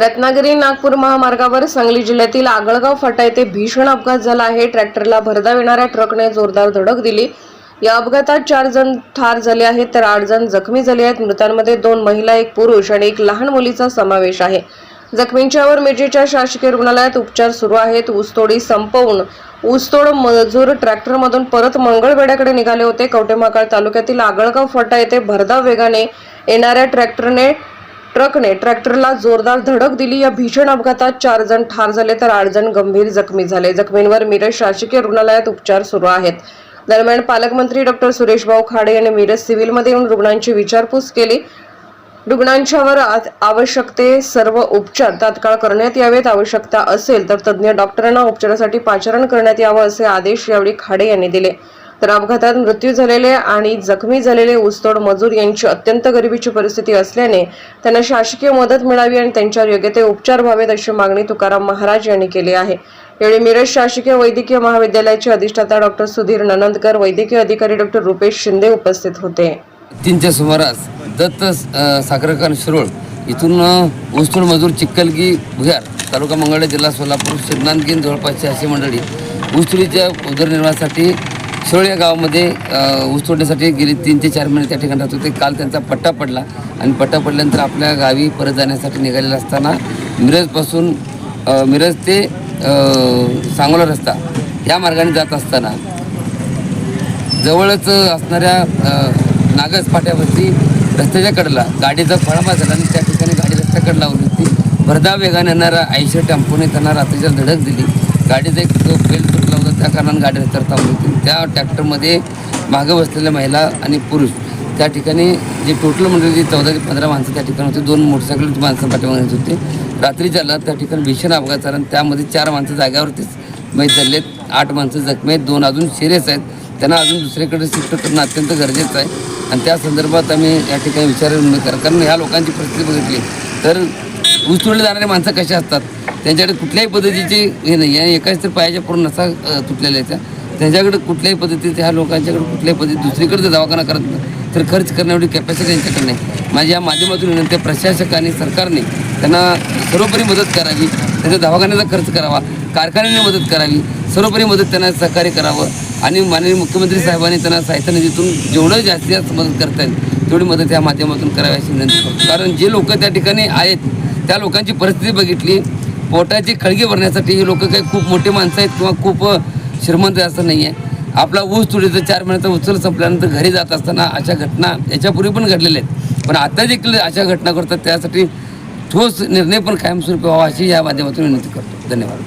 रत्नागिरी नागपूर महामार्गावर सांगली जिल्ह्यातील आगळगाव फाटा येथे भीषण अपघात झाला आहे. ट्रॅक्टरला भरधाव येणाऱ्या ट्रकने जोरदार धडक दिली. या अपघातात चार जण ठार झाले आहेत तर आठ जण जखमी झाले आहेत. मृतांमध्ये दोन महिला एक पुरुष आणि एक लहान मुलीचा समावेश आहे. जखमींच्यावर मिरजेच्या शासकीय रुग्णालयात उपचार सुरू आहेत. ऊसतोडी संपवून ऊसतोड मजूर ट्रॅक्टरमधून परत मंगळवेड्याकडे निघाले होते. कवटेमाकाळ तालुक्यातील आगळगाव फाटा येथे भरधाव वेगाने येणाऱ्या ट्रॅक्टरने ट्रकने ट्रॅक्टरला जोरदार धडक दिली. या भीषण अपघातात चार जण ठार झाले तर आठ जण गंभीर जखमी झाले. जखमींवर मिरज शासकीय रुग्णालयात उपचार सुरू आहेत. दरम्यान पालकमंत्री डॉक्टर सुरेशभाऊ खाडे यांनी मिरज सिव्हिलमध्ये येऊन रुग्णांची विचारपूस केली. रुग्णांच्यावर आ- आवश्यक ते सर्व उपचार तात्काळ करण्यात यावेत. आवश्यकता असेल तर तज्ज्ञ डॉक्टरांना उपचारासाठी पाचारण करण्यात यावं असे आदेश यावेळी खाडे यांनी दिले. तर अपघातात मृत्यू झालेले आणि जखमी झालेले ऊसतोड मजूर यांची अत्यंत गरिबीची परिस्थिती असल्याने त्यांना शासकीय मदत मिळावी आणि त्यांच्यावर योग्य ते उपचार व्हावेत अशी मागणी तुकाराम महाराज यांनी केली आहे. यावेळी मिरज शासकीय वैद्यकीय महाविद्यालयाचे अधिष्ठाता डॉक्टर सुधीर ननंदकर वैद्यकीय अधिकारी डॉक्टर रुपेश शिंदे उपस्थित होते. तीनच्या सुमारास दत्त अ, साखरखान शिरोळ इथून ऊसतोड मजूर चिक्कलगी भुयार तालुका मंगळा जिल्हा सोलापूर सिद्धांतगीन जवळपासची अशी मंडळी ऊसतोडीच्या उदरनिर्वाहासाठी सोळ या गावामध्ये ऊस तोडण्यासाठी गेली तीन ते चार महिने त्या ठिकाणी राहत होते. काल त्यांचा पट्टा पडला आणि पट्टा पडल्यानंतर आपल्या गावी परत जाण्यासाठी निघालेला असताना मिरजपासून मिरज ते सांगोला रस्ता या मार्गाने जात असताना जवळच असणाऱ्या नागस फाट्यावरती रस्त्याच्या कडला गाडीचा फळामा झाला आणि त्या ठिकाणी गाडी रस्त्याकडे लावली होती. भरधाव वेगाने येणारा आयशर टेम्पोने त्यांना रात्रीच्या धडक दिली. गाडीचा एक बेल तुटला गाड्या त्या कारणाने त्या ट्रॅक्टरमध्ये मागं बसलेल्या महिला आणि पुरुष त्या ठिकाणी जे टोटल म्हणजे मंडळी चौदा ते पंधरा माणसं त्या ठिकाणी होती. दोन मोटरसायकल माणसं पाठीमागे येत होते झाला त्या ठिकाणी भीषण अपघात झाला आणि त्यामध्ये चार माणसं जाग्यावरतीच मैत आहेत आठ माणसं जखमी आहेत. दोन अजून सिरियस आहेत. त्यांना अजून दुसरीकडे शिफ्ट करणं अत्यंत गरजेचं आहे. आणि त्या संदर्भात आम्ही या ठिकाणी विचार करा. कारण ह्या लोकांची परिस्थिती बघितली तर उचलले जाणारे माणसं कसे असतात? त्यांच्याकडे कुठल्याही पद्धतीची हे नाही आहे. एकाच तर पायाच्या पूर्ण नसा तुटलेल्या आहेत. त्या. त्यांच्याकडे कुठल्याही पद्धतीचे ह्या लोकांच्याकडे कुठल्याही पद्धती दुसरीकडे जर दवाखाना करत नाही. तर खर्च करण्याएवढी कॅपॅसिटी त्यांच्याकडे नाही. माझ्या या माध्यमातून विनंती प्रशासकाने सरकारने त्यांना सर्वोपरी मदत करावी. त्यांच्या दवाखान्याचा खर्च करावा. कारखान्याने मदत करावी. सर्वोपरी मदत त्यांना सहकार्य करावं. आणि माननीय मुख्यमंत्री साहेबांनी त्यांना साहित्य निधीतून जेवढं जास्तीत जास्त मदत करता येईल तेवढी मदत या माध्यमातून करावी अशी विनंती करतो. कारण जे लोक त्या ठिकाणी आहेत त्या लोकांची परिस्थिती बघितली. पोटाची खळगे भरण्यासाठी हे लोक काही खूप मोठे माणसं आहेत किंवा खूप श्रीमंत आहे असं नाही आहे आपला ऊस तुडीचं चार महिन्याचा उचल संपल्यानंतर घरी जात असताना अशा घटना याच्यापूर्वी पण घडलेल्या आहेत. पण आता देखील अशा घटना करतात त्यासाठी ठोस निर्णय पण कायमस्वरूपी व्हावा अशी या माध्यमातून विनंती करतो. धन्यवाद.